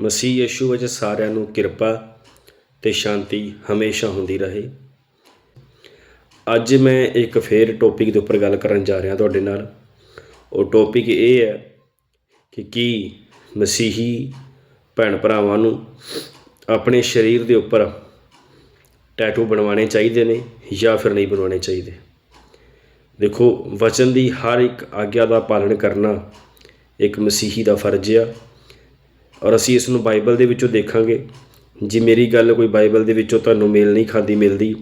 ਮਸੀਹ ਯਿਸੂ ਵਿੱਚ ਸਾਰਿਆਂ ਨੂੰ ਕਿਰਪਾ ਤੇ ਸ਼ਾਂਤੀ ਹਮੇਸ਼ਾ ਹੁੰਦੀ ਰਹੇ। ਅੱਜ ਮੈਂ ਇੱਕ ਫੇਰ ਟੌਪਿਕ ਦੇ ਉੱਪਰ ਗੱਲ ਕਰਨ ਜਾ ਰਿਹਾ ਤੁਹਾਡੇ ਨਾਲ। ਉਹ ਟੌਪਿਕ ਇਹ ਹੈ ਕਿ ਕੀ ਮਸੀਹੀ ਭੈਣ ਭਰਾਵਾਂ ਨੂੰ ਆਪਣੇ ਸਰੀਰ ਦੇ ਉੱਪਰ ਟੈਟੂ ਬਣਵਾਉਣੇ ਚਾਹੀਦੇ ਨੇ ਜਾਂ ਫਿਰ ਨਹੀਂ ਬਣਵਾਉਣੇ ਚਾਹੀਦੇ? ਦੇਖੋ, ਵਚਨ ਦੀ ਹਰ ਇੱਕ ਆਗਿਆ ਦਾ ਪਾਲਣ ਕਰਨਾ ਇੱਕ ਮਸੀਹੀ ਦਾ ਫਰਜ਼ ਆ। ਔਰ ਅਸੀਂ ਇਸ ਨੂੰ ਬਾਈਬਲ ਦੇ ਵਿੱਚੋਂ ਦੇਖਾਂਗੇ। ਜੇ ਮੇਰੀ ਗੱਲ ਕੋਈ ਬਾਈਬਲ ਦੇ ਵਿੱਚੋਂ ਤੁਹਾਨੂੰ ਮੇਲ ਨਹੀਂ ਖਾਦੀ, ਮਿਲਦੀ,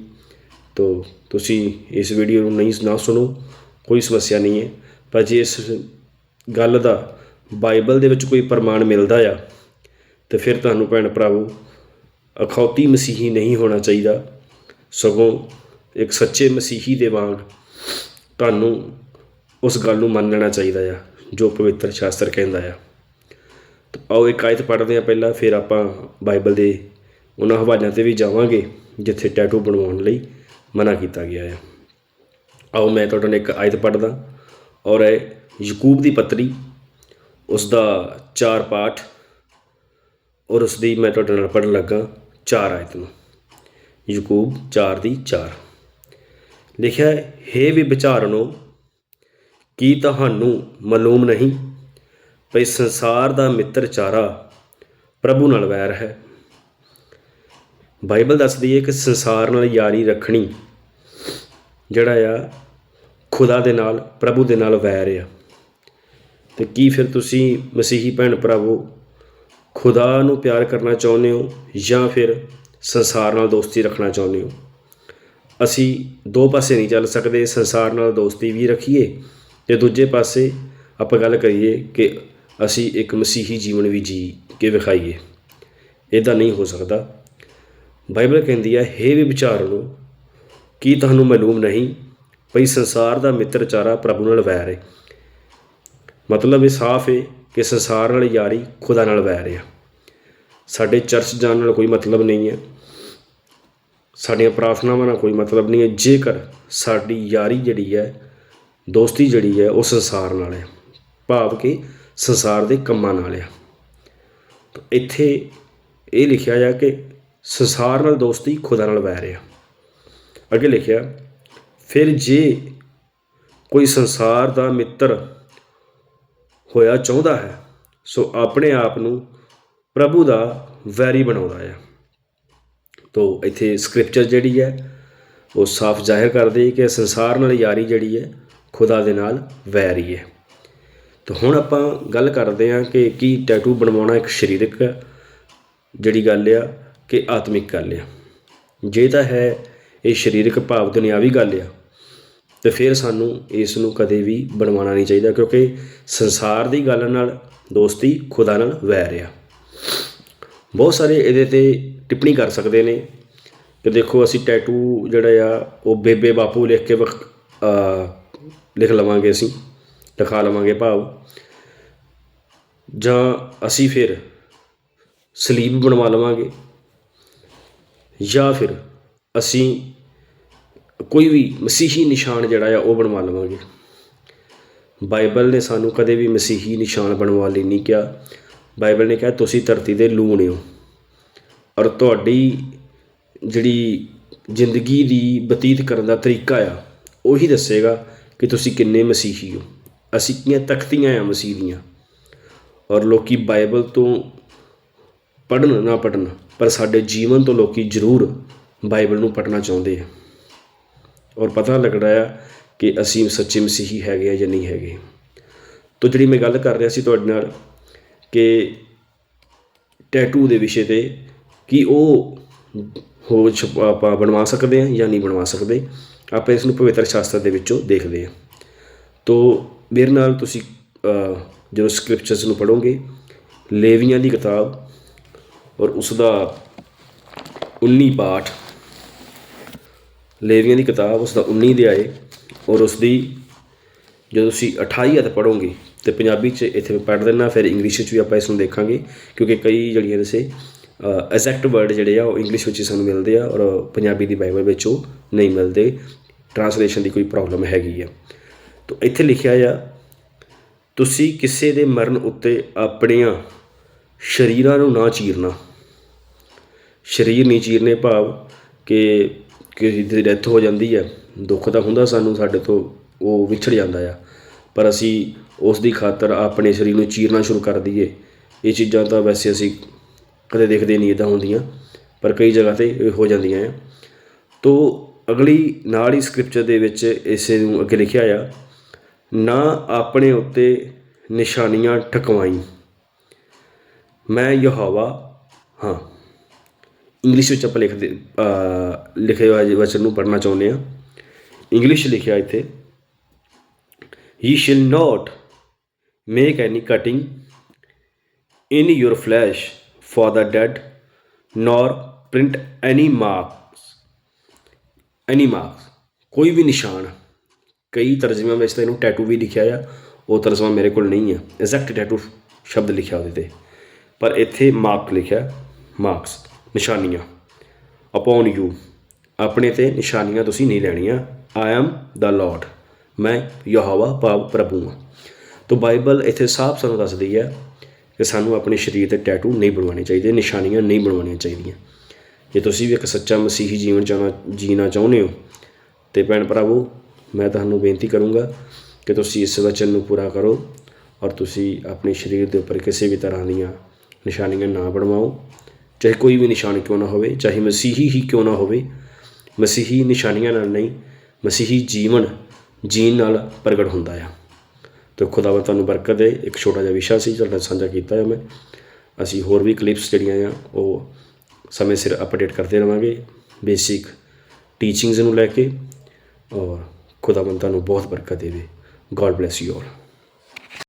ਤਾਂ ਤੁਸੀਂ ਇਸ ਵੀਡੀਓ ਨੂੰ ਨਹੀਂ, ਨਾ ਸੁਣੋ, ਕੋਈ ਸਮੱਸਿਆ ਨਹੀਂ ਹੈ। ਪਰ ਜੇ ਇਸ ਗੱਲ ਦਾ ਬਾਈਬਲ ਦੇ ਵਿੱਚ ਕੋਈ ਪ੍ਰਮਾਣ ਮਿਲਦਾ ਆ, ਤੇ ਫਿਰ ਤੁਹਾਨੂੰ ਭੈਣ ਭਰਾਵੋ, ਅਖੌਤੀ ਮਸੀਹੀ ਨਹੀਂ ਹੋਣਾ ਚਾਹੀਦਾ। ਸਗੋਂ ਇੱਕ ਸੱਚੇ ਮਸੀਹੀ ਦੇ ਵਾਂਗ ਤੁਹਾਨੂੰ ਉਸ ਗੱਲ ਨੂੰ ਮੰਨ ਲੈਣਾ ਚਾਹੀਦਾ ਆ, ਜੋ ਪਵਿੱਤਰ ਸ਼ਾਸਤਰ ਕਹਿੰਦਾ ਆ। ਆਓ ਇੱਕ ਆਇਤ ਪੜ੍ਹਦੇ ਹਾਂ ਪਹਿਲਾਂ, ਫਿਰ ਆਪਾਂ ਬਾਈਬਲ ਦੇ ਉਹਨਾਂ ਹਵਾਲਿਆਂ ਤੇ ਵੀ ਜਾਵਾਂਗੇ, ਜਿੱਥੇ ਟੈਟੂ ਬਣਵਾਉਣ ਲਈ ਮਨਾ ਕੀਤਾ ਗਿਆ ਹੈ ਆਓ ਮੈਂ ਤੁਹਾਡੇ ਨਾਲ ਇੱਕ ਆਇਤ ਪੜ੍ਹਦਾ, ਔਰ ਹੈ ਯਕੂਬ ਦੀ ਪੱਤਰੀ ਉਸ ਦਾ ਚਾਰ ਪਾਠ, ਔਰ ਉਸ ਦੀ ਮੈਂ ਤੁਹਾਡੇ ਨਾਲ ਪੜ੍ਹਨ ਲੱਗਾ ਚਾਰ ਆਇਤ ਨੂੰ। ਯਕੂਬ 4 ਦੀ 4 ਲਿਖਿਆ ਹੈ, ਹੇ ਵੀ ਵਿਚਾਰਨੋ ਕੀ ਤੁਹਾਨੂੰ ਮਾਲੂਮ ਨਹੀਂ ਭਈ ਸੰਸਾਰ ਦਾ ਮਿੱਤਰ ਚਾਰਾ ਪ੍ਰਭੂ ਨਾਲ ਵੈਰ ਹੈ। ਬਾਈਬਲ ਦੱਸਦੀ ਹੈ ਕਿ ਸੰਸਾਰ ਨਾਲ ਯਾਰੀ ਰੱਖਣੀ ਜਿਹੜਾ ਆ ਖੁਦਾ ਦੇ ਨਾਲ, ਪ੍ਰਭੂ ਦੇ ਨਾਲ ਵੈਰ ਆ। ਤੇ ਕੀ ਫਿਰ ਤੁਸੀਂ ਮਸੀਹੀ ਭੈਣ ਭਰਾਵੋ ਖੁਦਾ ਨੂੰ ਪਿਆਰ ਕਰਨਾ ਚਾਹੁੰਦੇ ਹੋ ਜਾਂ ਫਿਰ ਸੰਸਾਰ ਨਾਲ ਦੋਸਤੀ ਰੱਖਣਾ ਚਾਹੁੰਦੇ ਹੋ? ਅਸੀਂ ਦੋ ਪਾਸੇ ਨਹੀਂ ਚੱਲ ਸਕਦੇ, ਸੰਸਾਰ ਨਾਲ ਦੋਸਤੀ ਵੀ ਰੱਖੀਏ ਤੇ ਦੂਜੇ ਪਾਸੇ ਆਪਾਂ ਗੱਲ ਕਰੀਏ ਕਿ ਅਸੀਂ ਇੱਕ ਮਸੀਹੀ ਜੀਵਨ ਵੀ ਜੀ ਕੇ ਵਿਖਾਈਏ। ਇਦਾਂ ਨਹੀਂ ਹੋ ਸਕਦਾ। ਬਾਈਬਲ ਕਹਿੰਦੀ ਹੈ, ਹੇ ਵੀ ਵਿਚਾਰ ਲੋ ਕੀ ਤੁਹਾਨੂੰ ਮਾਲੂਮ ਨਹੀਂ ਭਈ ਸੰਸਾਰ ਦਾ ਮਿੱਤਰ ਚਾਰਾ ਪ੍ਰਭੂ ਨਾਲ ਵੈਰ ਹੈ ਮਤਲਬ ਇਹ ਸਾਫ਼ ਹੈ ਕਿ ਸੰਸਾਰ ਨਾਲ ਯਾਰੀ ਖੁਦਾ ਨਾਲ ਵੈਰ ਹੈ ਸਾਡੇ ਚਰਚ ਜਾਣ ਨਾਲ ਕੋਈ ਮਤਲਬ ਨਹੀਂ ਹੈ। ਸਾਡੀਆਂ ਪ੍ਰਾਰਥਨਾਵਾਂ ਨਾਲ ਕੋਈ ਮਤਲਬ ਨਹੀਂ ਹੈ। ਜੇਕਰ ਸਾਡੀ ਯਾਰੀ ਜਿਹੜੀ ਹੈ, ਦੋਸਤੀ ਜਿਹੜੀ ਹੈ, ਉਹ ਸੰਸਾਰ ਨਾਲ ਹੈ। ਭਾਵ ਕਿ ਸੰਸਾਰ ਦੇ ਕੰਮਾਂ ਨਾਲ ਆ। ਇੱਥੇ ਇਹ ਲਿਖਿਆ ਜਾ ਕਿ ਸੰਸਾਰ ਨਾਲ ਦੋਸਤੀ ਖੁਦਾ ਨਾਲ ਵੈਰ ਹੈ ਅੱਗੇ ਲਿਖਿਆ, ਫਿਰ ਜੇ ਕੋਈ ਸੰਸਾਰ ਦਾ ਮਿੱਤਰ ਹੋਇਆ ਚਾਹੁੰਦਾ ਹੈ, ਸੋ ਆਪਣੇ ਆਪ ਨੂੰ ਪ੍ਰਭੂ ਦਾ ਵੈਰੀ ਬਣਾਉਂਦਾ ਹੈ ਤੋ ਇੱਥੇ ਸਕ੍ਰਿਪਚਰ ਜਿਹੜੀ ਹੈ, ਉਹ ਸਾਫ਼ ਜ਼ਾਹਿਰ ਕਰਦੀ ਹੈ ਕਿ ਸੰਸਾਰ ਨਾਲ ਯਾਰੀ ਜਿਹੜੀ ਹੈ, ਖੁਦਾ ਦੇ ਨਾਲ ਵੈਰੀ ਹੈ। ਤਾਂ ਹੁਣ ਆਪਾਂ ਗੱਲ ਕਰਦੇ ਹਾਂ ਕਿ ਕੀ ਟੈਟੂ ਬਣਵਾਉਣਾ ਇੱਕ ਸਰੀਰਕ ਜਿਹੜੀ ਗੱਲ ਆ, ਕਿ ਆਤਮਿਕ ਗੱਲ ਆ। ਜੇ ਤਾਂ ਹੈ, ਇਹ ਸਰੀਰਕ ਭਾਵ ਦੁਨਿਆਵੀ ਗੱਲ ਆ, ਤੇ ਫਿਰ ਸਾਨੂੰ ਇਸ ਨੂੰ ਕਦੇ ਵੀ ਬਣਵਾਉਣਾ ਨਹੀਂ ਚਾਹੀਦਾ, ਕਿਉਂਕਿ ਸੰਸਾਰ ਦੀ ਗੱਲ ਨਾਲ, ਦੋਸਤੀ ਖੁਦਾ ਨਾਲ ਵੈਰ ਆ। ਬਹੁਤ ਸਾਰੇ ਇਹਦੇ ਤੇ ਟਿੱਪਣੀ ਕਰ ਸਕਦੇ ਨੇ, ਕਿ ਦੇਖੋ ਅਸੀਂ ਟੈਟੂ ਜਿਹੜਾ ਆ, ਉਹ ਬੇਬੇ ਬਾਪੂ ਲਿਖ ਕੇ ਵਖ- ਲਿਖ ਲਵਾਂਗੇ ਅਸੀਂ। ਦਿਖਾ ਲਵਾਂਗੇ ਭਾਵ। ਜਾਂ ਅਸੀਂ ਫਿਰ ਸਲੀਬ ਬਣਵਾ ਲਵਾਂਗੇ। ਜਾਂ ਫਿਰ ਅਸੀਂ ਕੋਈ ਵੀ ਮਸੀਹੀ ਨਿਸ਼ਾਨ ਜਿਹੜਾ ਆ ਉਹ ਬਣਵਾ ਲਵਾਂਗੇ। ਬਾਈਬਲ ਨੇ ਸਾਨੂੰ ਕਦੇ ਵੀ ਮਸੀਹੀ ਨਿਸ਼ਾਨ ਬਣਵਾ ਲਈ ਨਹੀਂ ਕਿਹਾ। ਬਾਈਬਲ ਨੇ ਕਿਹਾ, ਤੁਸੀਂ ਧਰਤੀ ਦੇ ਲੂਣ ਹੋ ਔਰ ਤੁਹਾਡੀ ਜਿਹੜੀ ਜ਼ਿੰਦਗੀ ਦੀ ਬਤੀਤ ਕਰਨ ਦਾ ਤਰੀਕਾ ਆ, ਉਹੀ ਦੱਸੇਗਾ ਕਿ ਤੁਸੀਂ ਕਿੰਨੇ ਮਸੀਹੀ ਹੋ ਅਸੀਂ ਕੀਆਂ ਤਖਤੀਆਂ ਆ ਮਸੀਹ ਦੀਆਂ। ਔਰ ਲੋਕੀ ਬਾਈਬਲ ਤੋਂ ਪੜ੍ਹਨ ਨਾ ਪੜ੍ਹਨ, ਪਰ ਸਾਡੇ ਜੀਵਨ ਤੋਂ ਲੋਕੀ ਜ਼ਰੂਰ ਬਾਈਬਲ ਨੂੰ ਪੜ੍ਹਨਾ ਚਾਹੁੰਦੇ ਆ। ਔਰ ਪਤਾ ਲੱਗਦਾ ਆ ਕਿ ਅਸੀਂ ਸੱਚੇ ਮਸੀਹੀ ਹੈਗੇ ਆ ਜਾਂ ਨਹੀਂ ਹੈਗੇ। ਤੋ ਜਿਹੜੀ ਮੈਂ ਗੱਲ ਕਰ ਰਿਹਾ ਸੀ ਤੁਹਾਡੇ ਨਾਲ ਕਿ ਟੈਟੂ ਦੇ ਵਿਸ਼ੇ ਤੇ ਕਿ ਉਹ ਹੋ ਛਪ- ਆਪਾਂ ਬਣਵਾ ਸਕਦੇ ਹਾਂ ਜਾਂ ਨਹੀਂ ਬਣਵਾ ਸਕਦੇ, ਆਪਾਂ ਇਸ ਨੂੰ ਪਵਿੱਤਰ ਸ਼ਾਸਤਰ ਦੇ ਵਿੱਚੋਂ ਦੇਖਦੇ ਹਾਂ ਤੋ ਮੇਰੇ ਨਾਲ ਤੁਸੀਂ ਜਦੋਂ ਸਕ੍ਰਿਪਚਰਸ ਨੂੰ ਪੜੋਗੇ ਲੇਵੀਆਂ ਦੀ ਕਿਤਾਬ ਔਰ ਉਸ ਦਾ 19 ਪਾਠ, ਲੇਵੀਆਂ ਦੀ ਕਿਤਾਬ ਉਸ ਦਾ 19 ਦੇ ਆਏ ਔਰ ਉਸ ਦੀ ਜਦੋਂ ਤੁਸੀਂ 28 ਹੱਥ ਪੜੋਗੇ ਤੇ ਪੰਜਾਬੀ ਚ ਇੱਥੇ ਮੈਂ ਪੜ੍ਹ ਦਿੰਦਾ, ਫਿਰ ਇੰਗਲਿਸ਼ ਵਿੱਚ ਵੀ ਆਪਾਂ ਇਸ ਨੂੰ ਦੇਖਾਂਗੇ, ਕਿਉਂਕਿ ਕਈ ਜਿਹੜੀਆਂ ਵੈਸੇ ਐਗਜ਼ੈਕਟ ਵਰਡ ਜਿਹੜੇ ਆ ਉਹ ਇੰਗਲਿਸ਼ ਵਿੱਚ ਹੀ ਸਾਨੂੰ ਮਿਲਦੇ ਆ ਔਰ ਪੰਜਾਬੀ ਦੀ ਬਾਈਬਲ ਵਿੱਚ ਉਹ ਨਹੀਂ ਮਿਲਦੇ ਟਰਾਂਸਲੇਸ਼ਨ ਦੀ ਕੋਈ ਪ੍ਰੋਬਲਮ ਹੈਗੀ ਆ। ਤਾਂ ਇੱਥੇ ਲਿਖਿਆ ਆ, ਤੁਸੀਂ ਕਿਸੇ ਦੇ ਮਰਨ ਉੱਤੇ ਆਪਣੀਆਂ ਸ਼ਰੀਰਾਂ ਨੂੰ ਨਾ ਚੀਰਨਾ। ਸਰੀਰ ਨਹੀਂ ਚੀਰਨੇ ਭਾਵ ਕਿ ਕਿਸੇ ਦੀ ਡੈਥ ਹੋ ਜਾਂਦੀ ਹੈ ਦੁੱਖ ਤਾਂ ਹੁੰਦਾ ਸਾਨੂੰ, ਸਾਡੇ ਤੋਂ ਉਹ ਵਿਛੜ ਜਾਂਦਾ ਆ। ਪਰ ਅਸੀਂ ਉਸ ਦੀ ਖਾਤਰ ਆਪਣੇ ਸਰੀਰ ਨੂੰ ਚੀਰਨਾ ਸ਼ੁਰੂ ਕਰ ਦਈਏ। ਇਹ ਚੀਜ਼ਾਂ ਤਾਂ ਵੈਸੇ ਅਸੀਂ ਕਦੇ ਦੇਖਦੇ ਨਹੀਂ ਇਦਾਂ ਹੁੰਦੀਆਂ, ਪਰ ਕਈ ਜਗ੍ਹਾ ਤੇ ਇਹ ਹੋ ਜਾਂਦੀਆਂ ਆ। ਤੋ ਅਗਲੀ ਨਾਲ ਹੀ ਸਕ੍ਰਿਪਚਰ ਦੇ ਵਿੱਚ ਇਸੇ ਨੂੰ ਅੱਗੇ ਲਿਖਿਆ ਆ ਨਾ ਆਪਣੇ ਉੱਤੇ ਨਿਸ਼ਾਨੀਆਂ ਠਕਵਾਈਂ ਮੈਂ ਯਹੋਵਾ ਹਾਂ ਇੰਗਲਿਸ਼ ਵਿੱਚ ਆਪਾਂ ਲਿਖਦੇ ਲਿਖੇ ਹੋਏ ਵਚਨ ਨੂੰ ਪੜ੍ਹਨਾ ਚਾਹੁੰਦੇ ਆ ਇੰਗਲਿਸ਼ ਲਿਖਿਆ ਇੱਥੇ you shall not make any cutting in your flesh for the dead, nor print any marks. Any marks. ਕੋਈ ਵੀ ਨਿਸ਼ਾਨ ਕਈ ਤਰਜਮਿਆਂ ਵਿੱਚ ਤਾਂ ਇਹਨੂੰ ਟੈਟੂ ਵੀ ਲਿਖਿਆ ਆ, ਉਹ ਤਰਜਮਾ ਮੇਰੇ ਕੋਲ ਨਹੀਂ ਹੈ ਐਗਜ਼ੈਕਟ ਟੈਟੂ ਸ਼ਬਦ ਲਿਖਿਆ ਉਹਦੇ ਤੇ। ਪਰ ਇੱਥੇ ਮਾਰਕ ਲਿਖਿਆ ਮਾਰਕਸ ਨਿਸ਼ਾਨੀਆਂ। ਅਪਨ ਯੂ ਆਪਣੇ ਤੇ ਨਿਸ਼ਾਨੀਆਂ ਤੁਸੀਂ ਨਹੀਂ ਲੈਣੀਆਂ। ਆਈ ਐਮ ਦਾ ਲਾਰਡ ਮੈਂ ਯਹੋਵਾ ਭਾਵ ਪ੍ਰਭੂ ਹਾਂ। ਤੋ ਬਾਈਬਲ ਇੱਥੇ ਸਾਫ਼ ਸਾਨੂੰ ਦੱਸਦੀ ਹੈ ਕਿ ਸਾਨੂੰ ਆਪਣੇ ਸਰੀਰ ਤੇ ਟੈਟੂ ਨਹੀਂ ਬਣਵਾਉਣੇ ਚਾਹੀਦੇ, ਨਿਸ਼ਾਨੀਆਂ ਨਹੀਂ ਬਣਵਾਉਣੀਆਂ ਚਾਹੀਦੀਆਂ। ਜੇ ਤੁਸੀਂ ਵੀ ਇੱਕ ਸੱਚਾ ਮਸੀਹੀ ਜੀਵਨ ਚਾਹਣਾ ਜੀਣਾ ਚਾਹੁੰਦੇ ਹੋ, ਤੇ ਭੈਣ ਭਰਾਵੋ ਮੈਂ ਤੁਹਾਨੂੰ ਬੇਨਤੀ ਕਰੂੰਗਾ ਕਿ ਤੁਸੀਂ ਇਸ ਵਚਨ ਨੂੰ ਪੂਰਾ ਕਰੋ ਔਰ ਤੁਸੀਂ ਆਪਣੇ ਸਰੀਰ ਦੇ ਉੱਪਰ ਕਿਸੇ ਵੀ ਤਰ੍ਹਾਂ ਦੀਆਂ ਨਿਸ਼ਾਨੀਆਂ ਨਾ ਬਣਵਾਓ। ਚਾਹੇ ਕੋਈ ਵੀ ਨਿਸ਼ਾਨ ਕਿਉਂ ਨਾ ਹੋਵੇ, ਚਾਹੇ ਮਸੀਹੀ ਹੀ ਕਿਉਂ ਨਾ ਹੋਵੇ, ਮਸੀਹੀ ਨਿਸ਼ਾਨੀਆਂ ਨਾਲ ਨਹੀਂ, ਮਸੀਹੀ ਜੀਵਨ ਜੀਣ ਨਾਲ ਪ੍ਰਗਟ ਹੁੰਦਾ ਆ। ਤੇ ਖੁਦਾਵੰਦ ਤੁਹਾਨੂੰ ਬਰਕਤ ਦੇ। ਇੱਕ ਛੋਟਾ ਜਿਹਾ ਵਿਸ਼ਾ ਸੀ ਤੁਹਾਡਾ ਸਾਂਝਾ ਕੀਤਾ ਹੈ ਮੈਂ। ਅਸੀਂ ਹੋਰ ਵੀ ਕਲਿੱਪਸ ਜਿਹੜੀਆਂ ਆ, ਉਹ ਸਮੇਂ ਸਿਰ ਅਪਡੇਟ ਕਰਦੇ ਰਵਾਂਗੇ। ਬੇਸਿਕ ਟੀਚਿੰਗਸ ਨੂੰ ਲੈ ਕੇ ਔਰ ਖੁਦਾਵੰਦ ਤੁਹਾਨੂੰ ਬਹੁਤ ਬਰਕਤ ਦੇਵੇ। God bless you all